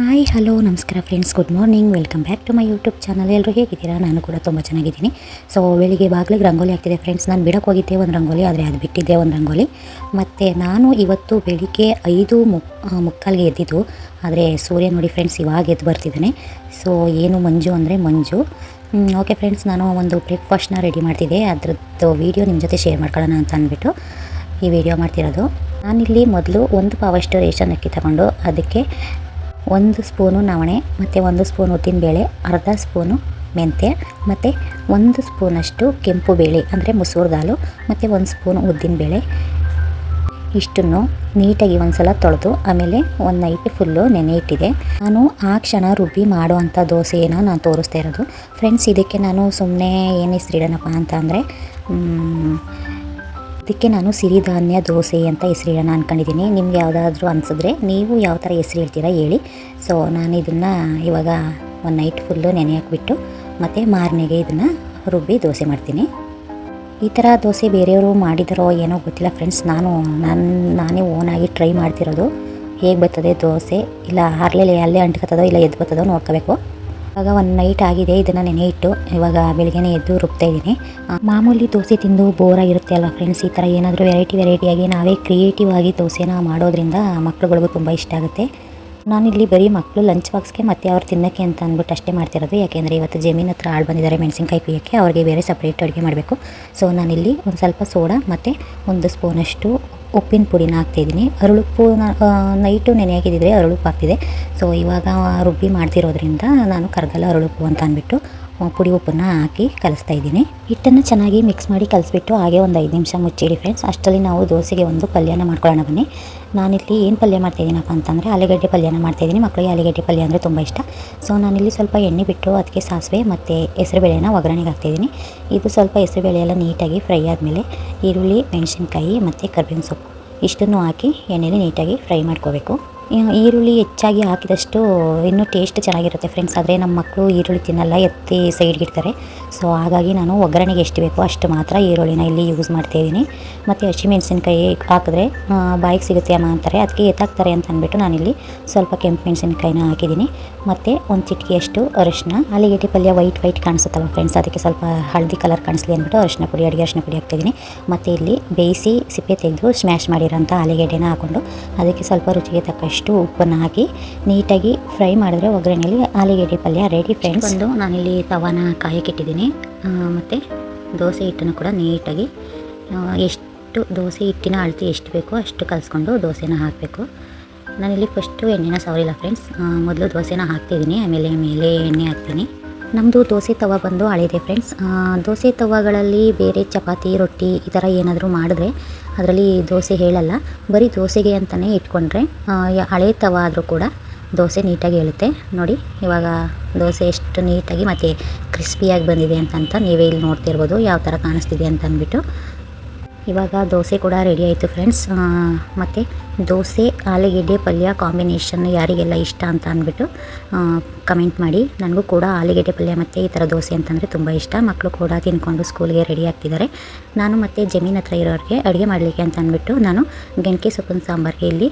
Hi, hello, ನಮಸ್ಕಾರ friends good morning welcome back to my YouTube channel ಎಲ್ಲರೂ ಹೇಗಿದ್ದೀರಾ? ನಾನು ಕೂಡ ತುಂಬ ಚೆನ್ನಾಗಿದ್ದೀನಿ. ಸೊ ಬೆಳಿಗ್ಗೆ ಬಾಗಿಲಿಗೆ ರಂಗೋಲಿ ಆಗ್ತಿದೆ ಫ್ರೆಂಡ್ಸ್ ನಾನು ಬಿಡಕ್ಕೆ ಹೋಗಿದ್ದೆ ಒಂದು ರಂಗೋಲಿ, ಆದರೆ ಅದು ಬಿಟ್ಟಿದ್ದೆ ಒಂದು ರಂಗೋಲಿ. ಮತ್ತು ನಾನು ಇವತ್ತು ಬೆಳಿಗ್ಗೆ ಐದು ಮುಕ್ ಮುಕ್ಕಾಲ್ಗೆ ಎದ್ದಿದ್ದು. ಆದರೆ ಸೂರ್ಯ ನೋಡಿ ಫ್ರೆಂಡ್ಸ್ ಇವಾಗ ಎದ್ದು ಬರ್ತಿದ್ದಾನೆ. ಸೊ ಏನು ಮಂಜು ಅಂದರೆ ಮಂಜು. ಓಕೆ ಫ್ರೆಂಡ್ಸ್ ನಾನು ಒಂದು ಬ್ರೇಕ್ಫಾಸ್ಟ್ನ ರೆಡಿ ಮಾಡ್ತಿದ್ದೆ. ಅದ್ರದ್ದು ವೀಡಿಯೋ ನಿಮ್ಮ ಜೊತೆ ಶೇರ್ ಮಾಡ್ಕೊಳ್ಳೋಣ ಅಂತ ಅಂದ್ಬಿಟ್ಟು ಈ ವಿಡಿಯೋ ಮಾಡ್ತಿರೋದು. ನಾನಿಲ್ಲಿ ಮೊದಲು ಒಂದು ಪಾವಷ್ಟು ರೇಷನ್ ಅಕ್ಕಿ ತಗೊಂಡು ಅದಕ್ಕೆ ಒಂದು ಸ್ಪೂನು ನವಣೆ, ಮತ್ತು ಒಂದು ಸ್ಪೂನ್ ಉದ್ದಿನಬೇಳೆ, ಅರ್ಧ ಸ್ಪೂನು ಮೆಂತ್ಯ, ಮತ್ತು ಒಂದು ಸ್ಪೂನಷ್ಟು ಕೆಂಪು ಬೇಳೆ, ಅಂದರೆ ಮೊಸರು ದಾಲು, ಮತ್ತು ಒಂದು ಸ್ಪೂನು ಉದ್ದಿನಬೇಳೆ. ಇಷ್ಟನ್ನು ನೀಟಾಗಿ ಒಂದು ಸಲ ತೊಳೆದು, ಆಮೇಲೆ ಒಂದು ನೈಟ್ ಫುಲ್ಲು ನೆನೆ ಇಟ್ಟಿದೆ. ನಾನು ಆ ಕ್ಷಣ ರುಬ್ಬಿ ಮಾಡುವಂಥ ದೋಸೆಯನ್ನು ನಾನು ತೋರಿಸ್ತಾ ಇರೋದು. ಫ್ರೆಂಡ್ಸ್ ಇದಕ್ಕೆ ನಾನು ಸುಮ್ಮನೆ ಏನು ಹೆಸರಿಡೋಣಪ್ಪ ಅಂತ ಅಂದರೆ ಇದಕ್ಕೆ ನಾನು ಸಿರಿಧಾನ್ಯ ದೋಸೆ ಅಂತ ಹೆಸರಿಡೋಣ ಅಂದ್ಕೊಂಡಿದ್ದೀನಿ ನಿಮ್ಗೆ ಯಾವುದಾದ್ರೂ ಅನಿಸಿದ್ರೆ ನೀವು ಯಾವ ಥರ ಹೆಸರು ಹೇಳ್ತೀರಾ ಹೇಳಿ. ಸೊ ನಾನು ಇದನ್ನು ಇವಾಗ ಒಂದು ನೈಟ್ ಫುಲ್ಲು ನೆನೆ ಹಾಕ್ಬಿಟ್ಟು ಮತ್ತು ಮಾರನೆಗೆ ಇದನ್ನು ರುಬ್ಬಿ ದೋಸೆ ಮಾಡ್ತೀನಿ. ಈ ಥರ ದೋಸೆ ಬೇರೆಯವರು ಮಾಡಿದಾರೋ ಏನೋ ಗೊತ್ತಿಲ್ಲ ಫ್ರೆಂಡ್ಸ್ ನಾನು ನನ್ನ ನಾನೇ ಓನಾಗಿ ಟ್ರೈ ಮಾಡ್ತಿರೋದು. ಹೇಗೆ ಬರ್ತದೆ ದೋಸೆ? ಇಲ್ಲ ಹಾರ್ಲೆಲೆ ಅಲ್ಲೇ ಅಂಟ್ಕೊತದೋ, ಇಲ್ಲ ಎದ್ದು ಬರ್ತದೋ ನೋಡ್ಕೋಬೇಕು. ಇವಾಗ ಒಂದು ನೈಟ್ ಆಗಿದೆ, ಇದನ್ನು ನೆನೆ ಇಟ್ಟು ಇವಾಗ ಬೆಳಿಗ್ಗೆನೇ ಎದ್ದು ರುಬ್ತಾ ಇದ್ದೀನಿ. ಮಾಮೂಲಿ ದೋಸೆ ತಿಂದು ಬೋರ ಇರುತ್ತೆ ಅಲ್ವಾ ಫ್ರೆಂಡ್ಸ್ ಈ ಥರ ಏನಾದರೂ ವೆರೈಟಿ ವೆರೈಟಿಯಾಗಿ ನಾವೇ ಕ್ರಿಯೇಟಿವ್ ಆಗಿ ದೋಸೆನ ಮಾಡೋದ್ರಿಂದ ಮಕ್ಳುಗಳಿಗೂ ತುಂಬ ಇಷ್ಟ ಆಗುತ್ತೆ. ನಾನಿಲ್ಲಿ ಬರೀ ಮಕ್ಕಳು ಲಂಚ್ ಬಾಕ್ಸ್ಗೆ ಮತ್ತೆ ಅವ್ರು ತಿನ್ನೋಕ್ಕೆ ಅಂತ ಅಂದ್ಬಿಟ್ಟು ಅಷ್ಟೇ ಮಾಡ್ತಿರೋದು. ಯಾಕೆಂದರೆ ಇವತ್ತು ಜಮೀನ್ ಹತ್ರ ಆಳು ಬಂದಿದ್ದಾರೆ ಮೆಣಸಿನ್ಕಾಯಿ ಕುಯ್ಯೋಕ್ಕೆ, ಅವ್ರಿಗೆ ಬೇರೆ ಸಪ್ರೇಟ್ ಅಡುಗೆ ಮಾಡಬೇಕು. ಸೊ ನಾನಿಲ್ಲಿ ಒಂದು ಸ್ವಲ್ಪ ಸೋಡಾ ಮತ್ತು ಒಂದು ಸ್ಪೂನಷ್ಟು ಉಪ್ಪಿನ ಪುಡಿನ ಹಾಕ್ತಿದ್ದೀನಿ. ಅರಳುಪ್ಪು ನೈಟು ನೆನೆ ಹಾಕಿದ್ದಿದ್ರೆ ಅರಳುಪ್ಪು ಆಗ್ತಿದೆ ಸೊ ಇವಾಗ ರುಬ್ಬಿ ಮಾಡ್ತಿರೋದ್ರಿಂದ ನಾನು ಕರ್ಗಲ್ಲ ಅರಳುಪ್ಪು ಅಂತ ಅಂದ್ಬಿಟ್ಟು. ಪುಡಿ ಉಪ್ಪನ್ನು ಹಾಕಿ ಕಲಿಸ್ತಾ ಇದ್ದೀನಿ. ಹಿಟ್ಟನ್ನು ಚೆನ್ನಾಗಿ ಮಿಕ್ಸ್ ಮಾಡಿ ಕಲಿಸ್ಬಿಟ್ಟು ಹಾಗೆ ಒಂದು ಐದು ನಿಮಿಷ ಮುಚ್ಚಿಡಿ ಫ್ರೆಂಡ್ಸ್ ಅಷ್ಟರಲ್ಲಿ ನಾವು ದೋಸೆಗೆ ಒಂದು ಪಲ್ಯನ ಮಾಡ್ಕೊಳ್ಳೋಣ ಬನ್ನಿ. ನಾನಿಲ್ಲಿ ಏನು ಪಲ್ಯ ಮಾಡ್ತಾಯಿದ್ದೀನಪ್ಪ ಅಂತಂದರೆ ಆಲೂಗಡ್ಡೆ ಪಲ್ಯನ ಮಾಡ್ತಾಯಿದ್ದೀನಿ ಮಕ್ಕಳಿಗೆ ಆಲೂಗಡ್ಡೆ ಪಲ್ಯ ಅಂದರೆ ತುಂಬ ಇಷ್ಟ. ಸೊ ನಾನಿಲ್ಲಿ ಸ್ವಲ್ಪ ಎಣ್ಣೆ ಬಿಟ್ಟು ಅದಕ್ಕೆ ಸಾಸಿವೆ ಮತ್ತು ಹೆಸರುಬೇಳೆನ ಒಗ್ಗರಣೆಗೆ ಹಾಕ್ತಾಯಿದ್ದೀನಿ ಇದು ಸ್ವಲ್ಪ ಹೆಸರುಬೇಳೆ ಎಲ್ಲ ನೀಟಾಗಿ ಫ್ರೈ ಆದಮೇಲೆ ಈರುಳ್ಳಿ, ಮೆಣಸಿನ್ಕಾಯಿ ಮತ್ತು ಕರ್ಬೇವಿನ ಸೊಪ್ಪು. ಇಷ್ಟನ್ನು ಹಾಕಿ ಎಣ್ಣೆಲಿ ನೀಟಾಗಿ ಫ್ರೈ ಮಾಡ್ಕೋಬೇಕು. ಈರುಳ್ಳಿ ಹೆಚ್ಚಾಗಿ ಹಾಕಿದಷ್ಟು ಇನ್ನೂ ಟೇಸ್ಟ್ ಚೆನ್ನಾಗಿರುತ್ತೆ ಫ್ರೆಂಡ್ಸ್ ಆದರೆ ನಮ್ಮ ಮಕ್ಕಳು ಈರುಳ್ಳಿ ತಿನ್ನಲ್ಲ, ಎತ್ತಿ ಸೈಡ್ಗೆ ಇಡ್ತಾರೆ. ಸೊ ಹಾಗಾಗಿ ನಾನು ಒಗ್ಗರಣೆಗೆ ಎಷ್ಟು ಬೇಕೋ ಅಷ್ಟು ಮಾತ್ರ ಈರುಳ್ಳಿನ ಇಲ್ಲಿ ಯೂಸ್ ಮಾಡ್ತಾಯಿದ್ದೀನಿ ಮತ್ತು ಹಸಿಮೆಣಸಿನ್ಕಾಯಿ ಹಾಕಿದ್ರೆ ಬಾಯಿಗೆ ಸಿಗುತ್ತೆ ಅಮ್ಮ ಅಂತಾರೆ. ಅದಕ್ಕೆ ಎತ್ತಾಕ್ತಾರೆ ಅಂತ ಅಂದ್ಬಿಟ್ಟು ನಾನಿಲ್ಲಿ ಸ್ವಲ್ಪ ಕೆಂಪು ಮೆಣಸಿನ್ಕಾಯಿನ ಹಾಕಿದ್ದೀನಿ. ಮತ್ತು ಒಂದು ಚಿಟಿಕೆಯಷ್ಟು ಅರಶಿನ ಆಲೂಗೆಡ್ಡೆ ಪಲ್ಯ ವೈಟ್ ವೈಟ್ ಕಾಣಿಸುತ್ತಲ್ಲ ಫ್ರೆಂಡ್ಸ್ ಅದಕ್ಕೆ ಸ್ವಲ್ಪ ಹಳದಿ ಕಲರ್ ಕಾಣಿಸ್ಲಿ ಅಂದ್ಬಿಟ್ಟು ಅರಶಿನ ಪುಡಿ, ಅಡುಗೆ ಅರಶಿನ ಪುಡಿ ಹಾಕ್ತಿದ್ದೀನಿ ಮತ್ತು ಇಲ್ಲಿ ಬೇಯಿಸಿ ಸಿಪ್ಪೆ ತೆಗೆದು ಸ್ಮ್ಯಾಶ್ ಮಾಡಿರೋಂಥ ಆಲೂಗೆಡ್ಡೆನ ಹಾಕ್ಕೊಂಡು ಅದಕ್ಕೆ ಸ್ವಲ್ಪ ರುಚಿಗೆ ತಕ್ಕಷ್ಟು ಉಪ್ಪನ್ನು ಹಾಕಿ ನೀಟಾಗಿ ಫ್ರೈ ಮಾಡಿದ್ರೆ ಒಗ್ಗರಣೆಯಲ್ಲಿ ಆಲೂಗೆಡ್ಡೆ ಪಲ್ಯ ರೆಡಿ ಫ್ರೆಂಡ್ಸ್ ಒಂದು ನಾನಿಲ್ಲಿ ತವಾನ ಕಾಯಕ್ಕಿಟ್ಟಿದ್ದೀನಿ ಮತ್ತು ದೋಸೆ ಹಿಟ್ಟನ್ನು ಕೂಡ ನೀಟಾಗಿ ಎಷ್ಟು ದೋಸೆ ಹಿಟ್ಟಿನ ಅಳತಿ ಎಷ್ಟು ಬೇಕೋ ಅಷ್ಟು ಕಲಿಸ್ಕೊಂಡು ದೋಸೆನ ಹಾಕಬೇಕು. ನಾನಿಲ್ಲಿ ಫಸ್ಟು ಎಣ್ಣೆನ ಸವರಿಲ್ಲ ಫ್ರೆಂಡ್ಸ್ ಮೊದಲು ದೋಸೆನ ಹಾಕ್ತಿದ್ದೀನಿ, ಆಮೇಲೆ ಮೇಲೆ ಎಣ್ಣೆ ಹಾಕ್ತೀನಿ. ನಮ್ಮದು ದೋಸೆ ತವ ಬಂದು ಹಳೆಯದೆ ಫ್ರೆಂಡ್ಸ್ ದೋಸೆ ತವಗಳಲ್ಲಿ ಬೇರೆ ಚಪಾತಿ, ರೊಟ್ಟಿ ಈ ಥರ ಏನಾದರೂ ಮಾಡಿದ್ರೆ ಅದರಲ್ಲಿ ದೋಸೆ ಹೇಳಲ್ಲ. ಬರೀ ದೋಸೆಗೆ ಅಂತಲೇ ಇಟ್ಕೊಂಡ್ರೆ ಹಳೆ ತವ ಆದರೂ ಕೂಡ ದೋಸೆ ನೀಟಾಗಿ ಹೇಳುತ್ತೆ. ನೋಡಿ, ಇವಾಗ ದೋಸೆ ಎಷ್ಟು ನೀಟಾಗಿ ಮತ್ತು ಕ್ರಿಸ್ಪಿಯಾಗಿ ಬಂದಿದೆ ಅಂತಂತ ನೀವೇ ಇಲ್ಲಿ ನೋಡ್ತಿರ್ಬೋದು, ಯಾವ ಥರ ಕಾಣಿಸ್ತಿದೆ ಅಂತ ಅಂದ್ಬಿಟ್ಟು. ಇವಾಗ ದೋಸೆ ಕೂಡ ರೆಡಿ ಆಯಿತು ಫ್ರೆಂಡ್ಸ್ ಮತ್ತು ದೋಸೆ, ಆಲೂಗೆಡ್ಡೆ, ಪಲ್ಯ ಕಾಂಬಿನೇಷನ್ ಯಾರಿಗೆಲ್ಲ ಇಷ್ಟ ಅಂತ ಅಂದ್ಬಿಟ್ಟು ಕಮೆಂಟ್ ಮಾಡಿ. ನನಗೂ ಕೂಡ ಆಲೂಗೆಡ್ಡೆ, ಪಲ್ಯ ಮತ್ತು ಈ ಥರ ದೋಸೆ ಅಂತಂದರೆ ತುಂಬ ಇಷ್ಟ. ಮಕ್ಕಳು ಕೂಡ ತಿನ್ಕೊಂಡು ಸ್ಕೂಲ್ಗೆ ರೆಡಿ ಆಗ್ತಿದ್ದಾರೆ. ನಾನು ಮತ್ತು ಜಮೀನ್ ಹತ್ರ ಇರೋರಿಗೆ ಅಡುಗೆ ಮಾಡಲಿಕ್ಕೆ ಅಂತ ಅಂದ್ಬಿಟ್ಟು ನಾನು ಗೆಣಕೆ ಸೊಪ್ಪಿನ ಸಾಂಬಾರಿಗೆ ಇಲ್ಲಿ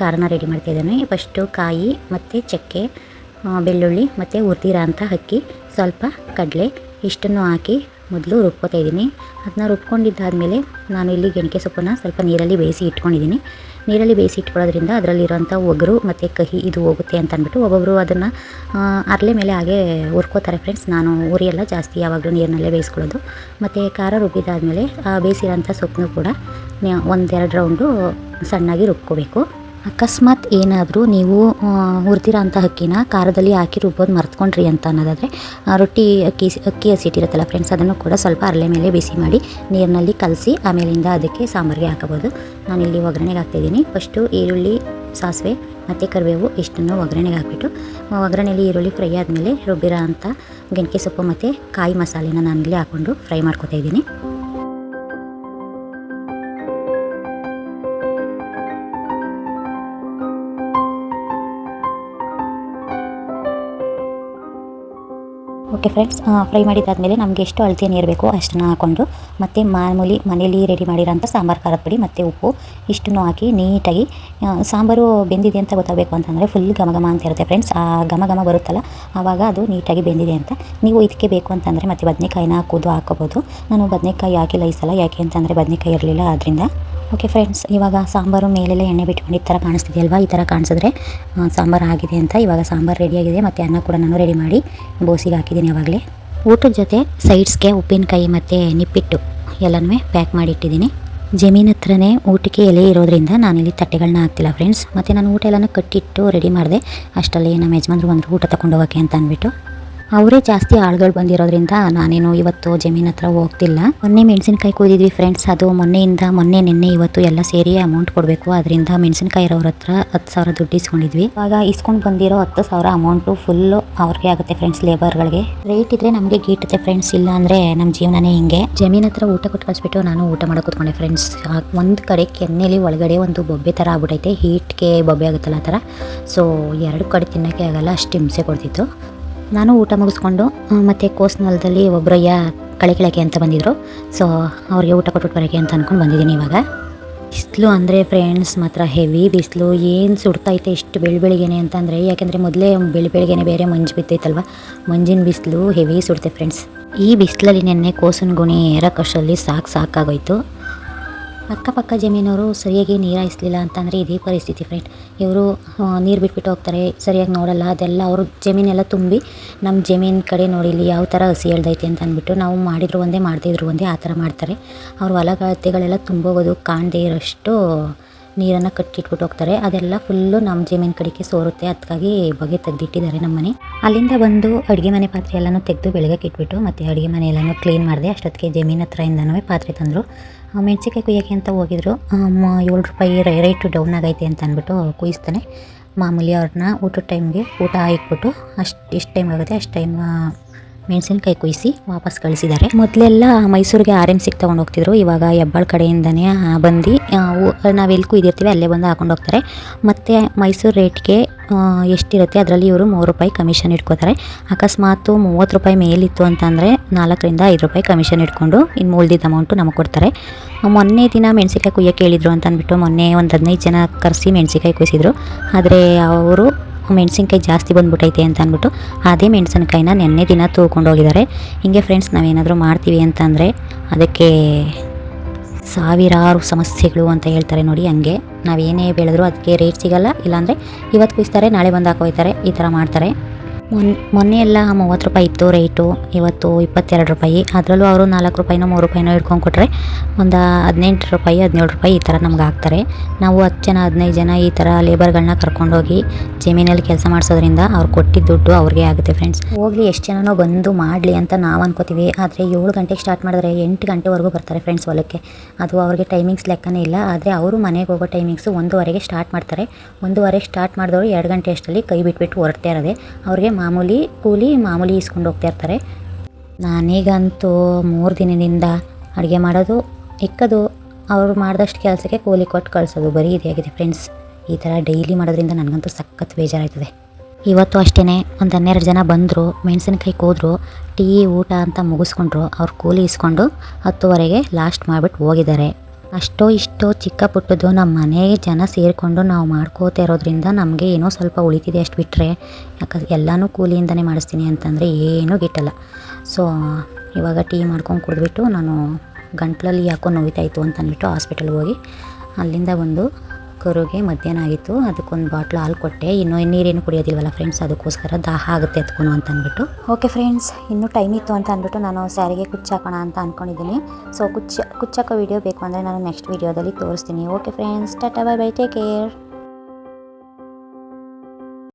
ಖಾರನ ರೆಡಿ ಮಾಡ್ತಿದ್ದೇನೆ ಫಸ್ಟು ಕಾಯಿ ಮತ್ತು ಚಕ್ಕೆ ಬೆಳ್ಳುಳ್ಳಿ ಮತ್ತು ಉರ್ದಿರ ಅಂತ ಅಕ್ಕಿ, ಸ್ವಲ್ಪ ಕಡಲೆ ಇಷ್ಟನ್ನು ಹಾಕಿ ಮೊದಲು ರುಬ್ಕೋತಾ ಇದ್ದೀನಿ. ಅದನ್ನ ರುಬ್ಕೊಂಡಿದ್ದಾದಮೇಲೆ ನಾನು ಇಲ್ಲಿ ಗೆಣಕೆ ಸೊಪ್ಪನ್ನು ಸ್ವಲ್ಪ ನೀರಲ್ಲಿ ಬೇಯಿಸಿ ಇಟ್ಕೊಂಡಿದ್ದೀನಿ. ನೀರಲ್ಲಿ ಬೇಯಿಸಿ ಇಟ್ಕೊಳ್ಳೋದ್ರಿಂದ ಅದರಲ್ಲಿರೋಂಥ ಒಗರು ಮತ್ತು ಕಹಿ ಇದು ಹೋಗುತ್ತೆ ಅಂತ ಅಂದ್ಬಿಟ್ಟು ಒಬ್ಬೊಬ್ಬರು ಅದನ್ನು ಅರಲೆ ಮೇಲೆ ಹಾಗೆ ಹುರ್ಕೋತಾರೆ ಫ್ರೆಂಡ್ಸ್ ನಾನು ಉರಿಯೆಲ್ಲ ಜಾಸ್ತಿ ಯಾವಾಗಲೂ ನೀರಿನಲ್ಲೇ ಬೇಯಿಸ್ಕೊಳ್ಳೋದು. ಮತ್ತು ಖಾರ ರುಬ್ಬಿದಾದಮೇಲೆ ಬೇಯಿಸಿರೋಂಥ ಸೊಪ್ಪನ್ನು ಕೂಡ ಒಂದೆರಡು ರೌಂಡು ಸಣ್ಣಾಗಿ ರುಬ್ಕೋಬೇಕು. ಅಕಸ್ಮಾತ್ ಏನಾದರೂ ನೀವು ಹುರಿದಿರೋ ಅಂಥ ಅಕ್ಕಿನ ಖಾರದಲ್ಲಿ ಹಾಕಿ ರುಬ್ಬೋದು ಮರ್ತ್ಕೊಂಡ್ರಿ ಅಂತ ಅನ್ನೋದಾದರೆ ರೊಟ್ಟಿ ಅಕ್ಕಿ ಅಕ್ಕಿ ಹಸಿಟ್ಟಿರುತ್ತಲ್ಲ ಫ್ರೆಂಡ್ಸ್ ಅದನ್ನು ಕೂಡ ಸ್ವಲ್ಪ ಅರಳೆ ಮೇಲೆ ಬಿಸಿ ಮಾಡಿ ನೀರಿನಲ್ಲಿ ಕಲಸಿ ಆಮೇಲಿಂದ ಅದಕ್ಕೆ ಸಾಂಬಾರಿಗೆ ಹಾಕಬೋದು ನಾನಿಲ್ಲಿ ಒಗ್ಗರಣೆಗೆ ಹಾಕ್ತಾಯಿದ್ದೀನಿ ಫಸ್ಟು ಈರುಳ್ಳಿ, ಸಾಸಿವೆ ಮತ್ತು ಕರಿಬೇವು ಇಷ್ಟನ್ನು ಒಗ್ಗರಣೆಗೆ ಹಾಕ್ಬಿಟ್ಟು ಒಗ್ಗರಣೆಯಲ್ಲಿ ಈರುಳ್ಳಿ ಫ್ರೈ ಆದಮೇಲೆ ರುಬ್ಬಿರೋ ಅಂಥ ಗೆಣಕೆ ಸೊಪ್ಪು ಮತ್ತು ಕಾಯಿ ಮಸಾಲೆನ ನಾನಿಲ್ಲಿ ಹಾಕ್ಕೊಂಡು ಫ್ರೈ ಮಾಡ್ಕೊತಾ ಇದ್ದೀನಿ. ಓಕೆ ಫ್ರೆಂಡ್ಸ್ ಫ್ರೈ ಮಾಡಿದ್ದಾದಮೇಲೆ ನಮಗೆ ಎಷ್ಟು ಅಳತೆ ನೀರು ಬೇಕೋ ಅಷ್ಟನ್ನು ಹಾಕ್ಕೊಂಡು ಮತ್ತು ಮಾಮೂಲಿ ಮನೇಲಿ ರೆಡಿ ಮಾಡಿರೋಂಥ ಸಾಂಬಾರು ಖಾರದ ಪುಡಿ ಮತ್ತು ಉಪ್ಪು ಇಷ್ಟನ್ನು ಹಾಕಿ ನೀಟಾಗಿ ಸಾಂಬಾರು ಬೆಂದಿದೆ ಅಂತ ಗೊತ್ತಾಗಬೇಕು ಅಂತಂದರೆ ಫುಲ್ ಘಮ ಅಂತ ಇರುತ್ತೆ ಫ್ರೆಂಡ್ಸ್. ಆ ಘಮ ಘಮ ಬರುತ್ತಲ್ಲ, ಆವಾಗ ಅದು ನೀಟಾಗಿ ಬೆಂದಿದೆ ಅಂತ ನೀವು ಇದಕ್ಕೆ ಬೇಕು ಅಂತಂದರೆ ಮತ್ತು ಬದನೆಕಾಯಿನ ಹಾಕೋದು ಹಾಕೋಬೋದು ನಾನು ಬದನೆಕಾಯಿ ಹಾಕಿಲ್ಲ ಈ ಸಲ ಯಾಕೆ ಅಂತಂದರೆ ಬದನೆಕಾಯಿ ಇರಲಿಲ್ಲ, ಆದ್ದರಿಂದ ಓಕೆ ಫ್ರೆಂಡ್ಸ್ ಇವಾಗ ಸಾಂಬಾರು ಮೇಲೆಲ್ಲ ಎಣ್ಣೆ ಬಿಟ್ಕೊಂಡು ಈ ಥರ ಕಾಣಿಸ್ತಿದೆಯಲ್ವಾ? ಈ ಥರ ಕಾಣಿಸಿದ್ರೆ ಸಾಂಬಾರು ಆಗಿದೆ ಅಂತ ಇವಾಗ ಸಾಂಬಾರು ರೆಡಿಯಾಗಿದೆ ಮತ್ತು ಅನ್ನ ಕೂಡ ನಾನು ರೆಡಿ ಮಾಡಿ ಬೋಸಿಗೆ ಹಾಕಿದ್ದೀನಿ ಯಾವಾಗಲೇ ಊಟದ ಜೊತೆ ಸೈಡ್ಸ್ಗೆ ಉಪ್ಪಿನಕಾಯಿ ಮತ್ತು ನಿಪ್ಪಿಟ್ಟು ಎಲ್ಲನೂ ಪ್ಯಾಕ್ ಮಾಡಿ ಇಟ್ಟಿದ್ದೀನಿ. ಜಮೀನ್ ಹತ್ರನೇ ಊಟಕ್ಕೆ ಎಲೆ ಇರೋದ್ರಿಂದ ನಾನಿಲ್ಲಿ ತಟ್ಟೆಗಳನ್ನ ಹಾಕ್ತಿಲ್ಲ ಫ್ರೆಂಡ್ಸ್ ಮತ್ತು ನಾನು ಊಟ ಎಲ್ಲನೂ ಕಟ್ಟಿಟ್ಟು ರೆಡಿ ಮಾಡಿದೆ. ಅಷ್ಟರಲ್ಲಿ ನಮ್ಮ ಯಜಮಾನ್ರು ಬಂದರು ಊಟ ತಗೊಂಡು ಅಂತ ಅಂದ್ಬಿಟ್ಟು. ಅವರೇ ಜಾಸ್ತಿ ಆಳುಗಳು ಬಂದಿರೋದ್ರಿಂದ ನಾನೇನು ಇವತ್ತು ಜಮೀನ್ ಹತ್ರ ಹೋಗ್ತಿಲ್ಲ. ಮೊನ್ನೆ ಮೆಣಸಿನಕಾಯಿ ಕೂದಿದ್ವಿ ಫ್ರೆಂಡ್ಸ್ ಅದು ಮೊನ್ನೆಯಿಂದ, ಮೊನ್ನೆ, ನಿನ್ನೆ, ಇವತ್ತು ಎಲ್ಲ ಸೇರಿ ಅಮೌಂಟ್ ಕೊಡಬೇಕು. ಅದರಿಂದ ಮೆಣಸಿನಕಾಯಿ ಇರೋರ ಹತ್ರ ಹತ್ತು ಸಾವಿರ ದುಡ್ಡು ಇಸ್ಕೊಂಡಿದ್ವಿ. ಇವಾಗ ಇಸ್ಕೊಂಡು ಬಂದಿರೋ ಹತ್ತು ಸಾವಿರ ಅಮೌಂಟು ಫುಲ್ಲು ಅವ್ರಿಗೆ ಆಗುತ್ತೆ ಫ್ರೆಂಡ್ಸ್ ಲೇಬರ್ಗಳಿಗೆ ರೇಟ್ ಇದ್ರೆ ನಮಗೆ ಗೀಟುತ್ತೆ ಫ್ರೆಂಡ್ಸ್ ಇಲ್ಲ ಅಂದರೆ ನಮ್ಮ ಜೀವನನೇ ಹಿಂಗೆ. ಜಮೀನ್ ಹತ್ರ ಊಟ ಕೊಟ್ಟು ಕಳಿಸ್ಬಿಟ್ಟು ನಾನು ಊಟ ಮಾಡೋ ಕೂತ್ಕೊಂಡೆ ಫ್ರೆಂಡ್ಸ್ ಒಂದು ಕಡೆ ಕೆನ್ನೆಲಿ ಒಳಗಡೆ ಒಂದು ಬೊಬ್ಬೆ ಥರ ಆಗ್ಬಿಟ್ಟೈತೆ ಹೀಟ್ಗೆ ಬೊಬ್ಬೆ ಆಗುತ್ತಲ್ಲ ಆ ಥರ ಸೊ ಎರಡು ಕಡೆ ತಿನ್ನೋಕ್ಕೆ ಆಗಲ್ಲ, ಅಷ್ಟು ಹಿಂಸೆ ಕೊಡ್ತಿತ್ತು. ನಾನು ಊಟ ಮುಗಿಸ್ಕೊಂಡು ಮತ್ತು ಕೋಸ್ನಲ್ದಲ್ಲಿ ಒಬ್ಬರಯ್ಯ ಕಳೆ ಕೆಳಕ್ಕೆ ಅಂತ ಬಂದಿದ್ರು. ಸೊ ಅವ್ರಿಗೆ ಊಟ ಕೊಟ್ಬಿಟ್ಟು ಬರೋಕ್ಕೆ ಅಂತ ಅಂದ್ಕೊಂಡು ಬಂದಿದ್ದೀನಿ ಇವಾಗ. ಬಿಸಿಲು ಅಂದರೆ ಫ್ರೆಂಡ್ಸ್ ಮಾತ್ರ ಹೆವಿ ಬಿಸಿಲು ಏನು ಸುಡ್ತೈತೆ ಇಷ್ಟು ಬೆಳ್ ಬೆಳಿಗ್ಗೆನೆ ಅಂತಂದರೆ ಯಾಕೆಂದರೆ ಮೊದಲೇ ಬೆಳಿ ಬೆಳಿಗ್ಗೆನೆ ಬೇರೆ ಮಂಜು ಬಿತ್ತೈತಲ್ವ ಮಂಜಿನ ಬಿಸಿಲು ಹೆವಿ ಸುಡುತ್ತೆ ಫ್ರೆಂಡ್ಸ್ ಈ ಬಿಸಿಲಲ್ಲಿ ನೆನ್ನೆ ಕೋಸಿನ ಗುಣಿ ಏರಕ್ಕಷ್ಟರಲ್ಲಿ ಸಾಕು ಸಾಕಾಗೋಯ್ತು. ಅಕ್ಕಪಕ್ಕ ಜಮೀನವರು ಸರಿಯಾಗಿ ನೀರು ಹಾಯಿಸ್ಲಿಲ್ಲ ಅಂತಂದರೆ ಇದೇ ಪರಿಸ್ಥಿತಿ ಫ್ರೆಂಡ್ ಇವರು ನೀರು ಬಿಟ್ಬಿಟ್ಟು ಹೋಗ್ತಾರೆ, ಸರಿಯಾಗಿ ನೋಡಲ್ಲ, ಅದೆಲ್ಲ ಅವರು ಜಮೀನೆಲ್ಲ ತುಂಬಿ ನಮ್ಮ ಜಮೀನು ಕಡೆ ನೋಡಿ ಇಲ್ಲಿ ಯಾವ ಥರ ಹಸಿ ಎಳ್ದೈತೆ ಅಂತ ಅಂದ್ಬಿಟ್ಟು ನಾವು ಮಾಡಿದ್ರು ಒಂದೇ ಮಾಡ್ತಿದ್ರು, ಒಂದೇ ಆ ಥರ ಮಾಡ್ತಾರೆ. ಅವ್ರ ಹೊಲ, ಗದ್ದೆಗಳೆಲ್ಲ ತುಂಬೋಗೋದು, ಕಾಣದೇ ಇರೋಷ್ಟು ನೀರನ್ನು ಕಟ್ಟಿಟ್ಬಿಟ್ಟು ಹೋಗ್ತಾರೆ. ಅದೆಲ್ಲ ಫುಲ್ಲು ನಮ್ಮ ಜಮೀನು ಕಡೆಗೆ ಸೋರುತ್ತೆ. ಅದಕ್ಕಾಗಿ ಬಗೆ ತೆಗೆದಿಟ್ಟಿದ್ದಾರೆ ನಮ್ಮ ಮನೆ. ಅಲ್ಲಿಂದ ಬಂದು ಅಡುಗೆ ಮನೆ ಪಾತ್ರೆ ಎಲ್ಲನೂ ತೆಗೆದು ಬೆಳಗ್ಗೆ ಇಟ್ಬಿಟ್ಟು ಮತ್ತು ಅಡುಗೆ ಮನೆ ಎಲ್ಲನೂ ಕ್ಲೀನ್ ಮಾಡಿದೆ. ಅಷ್ಟೊತ್ತಿಗೆ ಜಮೀನ್ ಹತ್ರದಿಂದನೂ ಪಾತ್ರೆ ತಂದರು. ಮೆಣಸಿಕಾಯಿ ಕುಯ್ಯೋಕ್ಕೆ ಅಂತ ಹೋಗಿದ್ರು. ಏಳು ರೂಪಾಯಿ ರೇಟು ಡೌನ್ ಆಗೈತೆ ಅಂತ ಅಂದ್ಬಿಟ್ಟು ಕುಯಿಸ್ತಾನೆ. ಮಾಮೂಲಿ ಅವ್ರನ್ನ ಊಟದ ಟೈಮ್ಗೆ ಊಟ ಇಟ್ಬಿಟ್ಟು ಅಷ್ಟು, ಎಷ್ಟು ಟೈಮ್ ಆಗುತ್ತೆ ಅಷ್ಟು ಟೈಮ್ ಮೆಣಸಿನ್ಕಾಯಿ ಕುಯ್ಸಿ ವಾಪಸ್ ಕಳಿಸಿದ್ದಾರೆ. ಮೊದಲೆಲ್ಲ ಮೈಸೂರಿಗೆ ಆರ್ ಎಂ ಸಿಗೆ ತೊಗೊಂಡು ಹೋಗ್ತಿದ್ರು. ಇವಾಗ ಹೆಬ್ಬಾಳ್ ಕಡೆಯಿಂದನೇ ಬಂದು ನಾವು ಎಲ್ಲಿ ಕುಯ್ದಿರ್ತೀವಿ ಅಲ್ಲೇ ಬಂದು ಹಾಕೊಂಡು ಹೋಗ್ತಾರೆ. ಮತ್ತು ಮೈಸೂರು ರೇಟ್ಗೆ ಎಷ್ಟಿರುತ್ತೆ ಅದರಲ್ಲಿ ಇವರು ಮೂರು ರೂಪಾಯಿ ಕಮಿಷನ್ ಇಟ್ಕೋತಾರೆ. ಅಕಸ್ಮಾತು ಮೂವತ್ತು ರೂಪಾಯಿ ಮೇಲಿತ್ತು ಅಂತಂದರೆ ನಾಲ್ಕರಿಂದ ಐದು ರೂಪಾಯಿ ಕಮಿಷನ್ ಇಟ್ಕೊಂಡು ಇನ್ನು ಉಳ್ದಿದ್ದ ಅಮೌಂಟು ನಮಗೆ ಕೊಡ್ತಾರೆ. ಮೊನ್ನೆ ದಿನ ಮೆಣಸಿನ್ಕಾಯಿ ಕುಯ್ಯೋಕೆ ಹೇಳಿದರು ಅಂತ ಅಂದ್ಬಿಟ್ಟು ಮೊನ್ನೆ ಒಂದು ಹದಿನೈದು ಜನ ಕರೆಸಿ ಮೆಣಸಿನ್ಕಾಯಿ ಕುಯ್ಸಿದ್ರು. ಆದರೆ ಅವರು ಮೆಣಸಿನ್ಕಾಯಿ ಜಾಸ್ತಿ ಬಂದ್ಬಿಟ್ಟೈತೆ ಅಂತ ಅಂದ್ಬಿಟ್ಟು ಅದೇ ಮೆಣಸಿನ್ಕಾಯಿನ ನೆನ್ನೆ ದಿನ ತೂಕೊಂಡು ಹೋಗಿದ್ದಾರೆ. ಹಿಂಗೆ ಫ್ರೆಂಡ್ಸ್ ನಾವೇನಾದರೂ ಮಾಡ್ತೀವಿ ಅಂತಂದರೆ ಅದಕ್ಕೆ ಸಾವಿರಾರು ಸಮಸ್ಯೆಗಳು ಅಂತ ಹೇಳ್ತಾರೆ ನೋಡಿ ಹಂಗೆ. ನಾವೇನೇ ಬೆಳೆದ್ರು ಅದಕ್ಕೆ ರೇಟ್ ಸಿಗಲ್ಲ, ಇಲ್ಲಾಂದರೆ ಇವತ್ತು ಕುಯ್ತಾರೆ ನಾಳೆ ಬಂದು ಹಾಕೋಯ್ತಾರೆ ಈ ಥರ ಮಾಡ್ತಾರೆ. ಮೊನ್, ಮೊನ್ನೆ ಎಲ್ಲ ಮೂವತ್ತು ರೂಪಾಯಿ ಇತ್ತು ರೇಟು ಇವತ್ತು ಇಪ್ಪತ್ತೆರಡು ರೂಪಾಯಿ. ಅದರಲ್ಲೂ ಅವರು ನಾಲ್ಕು ರೂಪಾಯಿನೋ, ಮೂರು ರೂಪಾಯಿನೋ ಇಟ್ಕೊಂಡು ಕೊಟ್ಟರೆ ಒಂದು ಹದಿನೆಂಟು ರೂಪಾಯಿ, ಹದಿನೇಳು ರೂಪಾಯಿ ಈ ಥರ ನಮ್ಗೆ ಹಾಕ್ತಾರೆ. ನಾವು ಹತ್ತು ಜನ, ಹದಿನೈದು ಜನ ಈ ಥರ ಲೇಬರ್ಗಳನ್ನ ಕರ್ಕೊಂಡೋಗಿ ಜಮೀನಲ್ಲಿ ಕೆಲಸ ಮಾಡಿಸೋದ್ರಿಂದ ಅವ್ರು ಕೊಟ್ಟಿದ್ದ ದುಡ್ಡು ಅವ್ರಿಗೆ ಆಗುತ್ತೆ ಫ್ರೆಂಡ್ಸ್ ಹೋಗ್ಲಿ, ಎಷ್ಟು ಜನನೋ ಬಂದು ಮಾಡಲಿ ಅಂತ ನಾವು ಅನ್ಕೋತೀವಿ. ಆದರೆ ಏಳು ಗಂಟೆಗೆ ಸ್ಟಾರ್ಟ್ ಮಾಡಿದ್ರೆ ಎಂಟು ಗಂಟೆವರೆಗೂ ಬರ್ತಾರೆ ಫ್ರೆಂಡ್ಸ್ ಹೊಲಕ್ಕೆ. ಅದು ಅವ್ರಿಗೆ ಟೈಮಿಂಗ್ಸ್ ಲೆಕ್ಕನೇ ಇಲ್ಲ. ಆದರೆ ಅವರು ಮನೆಗೆ ಹೋಗೋ ಟೈಮಿಂಗ್ಸು ಒಂದೂವರೆಗೆ ಸ್ಟಾರ್ಟ್ ಮಾಡ್ತಾರೆ. ಒಂದೂವರೆಗೆ ಸ್ಟಾರ್ಟ್ ಮಾಡಿದವರು ಎರಡು ಗಂಟೆ ಅಷ್ಟರಲ್ಲಿ ಕೈ ಬಿಟ್ಬಿಟ್ಟು ಹೊರಡ್ತಾ ಇರೋದೆ. ಅವ್ರಿಗೆ ಮಾಮೂಲಿ ಕೂಲಿ ಮಾಮೂಲಿ ಇಸ್ಕೊಂಡು ಹೋಗ್ತಾ ಇರ್ತಾರೆ. ನಾನೀಗಂತೂ ಮೂರು ದಿನದಿಂದ ಅಡುಗೆ ಮಾಡೋದು ಇಕ್ಕದು. ಅವರು ಮಾಡಿದಷ್ಟು ಕೆಲಸಕ್ಕೆ ಕೂಲಿ ಕೊಟ್ಟು ಕಳಿಸೋದು. ಬರೀ ಇದಾಗಿದೆ ಫ್ರೆಂಡ್ಸ್ ಈ ಥರ ಡೈಲಿ ಮಾಡೋದ್ರಿಂದ ನನಗಂತೂ ಸಖತ್ ಬೇಜಾರಾಯ್ತದೆ ಇವತ್ತು ಅಷ್ಟೇ ಒಂದು ಹನ್ನೆರಡು ಜನ ಬಂದರು, ಮೆಣಸಿನಕಾಯಿ ಕೂದರು, ಟೀ, ಊಟ ಅಂತ ಮುಗಿಸ್ಕೊಂಡ್ರು. ಅವ್ರು ಕೂಲಿ ಇಸ್ಕೊಂಡು ಹತ್ತುವರೆಗೆ ಲಾಸ್ಟ್ ಮಾಡಿಬಿಟ್ಟು ಹೋಗಿದ್ದಾರೆ. ಅಷ್ಟೋ ಇಷ್ಟೋ ಚಿಕ್ಕ ಪುಟ್ಟದ್ದು ನಮ್ಮ ಮನೆ ಜನ ಸೇರಿಕೊಂಡು ನಾವು ಮಾಡ್ಕೋತಾ ಇರೋದ್ರಿಂದ ನಮಗೆ ಏನೋ ಸ್ವಲ್ಪ ಉಳಿತಿದೆ ಅಷ್ಟು ಬಿಟ್ಟರೆ ಯಾಕಂದ್ರೆ ಎಲ್ಲನೂ ಕೂಲಿಯಿಂದನೇ ಮಾಡಿಸ್ತೀನಿ ಅಂತಂದರೆ ಏನೂ ಗಿಟ್ಟಲ್ಲ ಸೊ ಇವಾಗ ಟೀ ಮಾಡ್ಕೊಂಡು ಕುಡಿದ್ಬಿಟ್ಟು ನಾನು ಗಂಟ್ಲಲ್ಲಿ ಯಾಕೋ ನೋಯ್ತಾಯಿತ್ತು ಅಂತ ಅಂದ್ಬಿಟ್ಟು ಹಾಸ್ಪಿಟಲ್ಗೆ ಹೋಗಿ ಅಲ್ಲಿಂದ ಬಂದು ಕರುಗೆ ಮಧ್ಯಾಹ್ನ ಆಗಿತ್ತು. ಅದಕ್ಕೊಂದು ಬಾಟ್ಲು ಹಾಲು ಕೊಟ್ಟೆ. ಇನ್ನು ನೀರೇನು ಕುಡಿಯೋದಿಲ್ವಲ್ಲ ಫ್ರೆಂಡ್ಸ್ ಅದಕ್ಕೋಸ್ಕರ ದಾಹ ಆಗುತ್ತೆ ಎತ್ಕೊಂಡು ಅಂತ ಅಂದ್ಬಿಟ್ಟು. ಓಕೆ ಫ್ರೆಂಡ್ಸ್ ಇನ್ನೂ ಟೈಮ್ ಇತ್ತು ಅಂತ ಅಂದ್ಬಿಟ್ಟು ನಾನು ಸ್ಯಾರಿಗೆ ಕುಚ್ಚಾಕೋಣ ಅಂತ ಅಂದ್ಕೊಂಡಿದ್ದೀನಿ ಸೊ ಕುಚ್ಚ ಕುಚ್ಚಾಕೋ ವಿಡಿಯೋ ಬೇಕು ಅಂದರೆ ನಾನು ನೆಕ್ಸ್ಟ್ ವೀಡಿಯೋದಲ್ಲಿ ತೋರಿಸ್ತೀನಿ. Okay friends tata bye bye take care